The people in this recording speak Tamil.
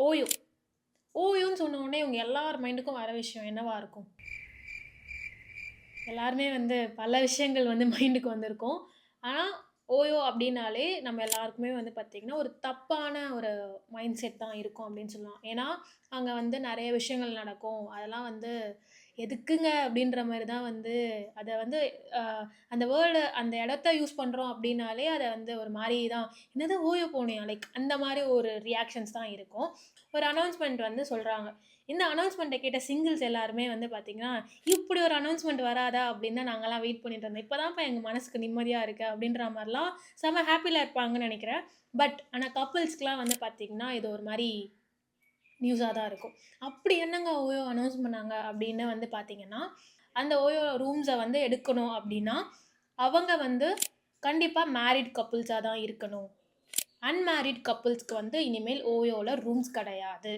ஓயோ. ஓயோன்னு சொன்ன உடனே இவங்க எல்லார் மைண்டுக்கும் வர விஷயம் என்னவா இருக்கும்? எல்லாருமே வந்து பல விஷயங்கள் வந்து மைண்டுக்கு வந்திருக்கும். ஆனால் ஓயோ அப்படின்னாலே நம்ம எல்லாருக்குமே வந்து பார்த்திங்கன்னா ஒரு தப்பான ஒரு மைண்ட் செட் தான் இருக்கும் அப்படின்னு சொல்லலாம். ஏன்னா, அங்கே வந்து நிறைய விஷயங்கள் நடக்கும். அதெல்லாம் வந்து எதுக்குங்க அப்படின்ற மாதிரி தான் வந்து அதை வந்து அந்த வேர்டு அந்த இடத்த யூஸ் பண்ணுறோம் அப்படின்னாலே அதை வந்து ஒரு மாதிரி தான் "என்னது ஓயோ போனியா?" லைக் அந்த மாதிரி ஒரு ரியாக்ஷன்ஸ் தான் இருக்கும். ஒரு அனௌன்ஸ்மெண்ட் வந்து சொல்கிறாங்க இந்த அனௌன்ஸ்மெண்ட்டை கேட்ட சிங்கிள்ஸ் எல்லாருமே வந்து பார்த்தீங்கன்னா, இப்படி ஒரு அனௌன்ஸ்மெண்ட் வராதா?" அப்படின்னு தான் நாங்கள்லாம் வெயிட் பண்ணிட்டு இருந்தோம். இப்போ தான்ப்பா எங்கள் மனசுக்கு நிம்மதியாக இருக்குது அப்படின்ற மாதிரிலாம் செம்ம ஹாப்பியில் இருப்பாங்கன்னு நினைக்கிறேன் பட் ஆனால் கப்பிள்ஸ்க்குலாம் வந்து பார்த்தீங்கன்னா, இது ஒரு மாதிரி நியூஸாக தான் இருக்கும். அப்படி என்னங்க ஓயோ அனௌன்ஸ் பண்ணாங்க?" அப்படின்னு வந்து பார்த்தீங்கன்னா, அந்த ஓயோ ரூம்ஸை வந்து எடுக்கணும் அப்படின்னா அவங்க வந்து கண்டிப்பாக மேரிட் கப்புள்ஸாக தான் இருக்கணும். அன்மேரிட் கப்புள்ஸ்க்கு வந்து இனிமேல் ஓயோவில் ரூம்ஸ் கிடையாது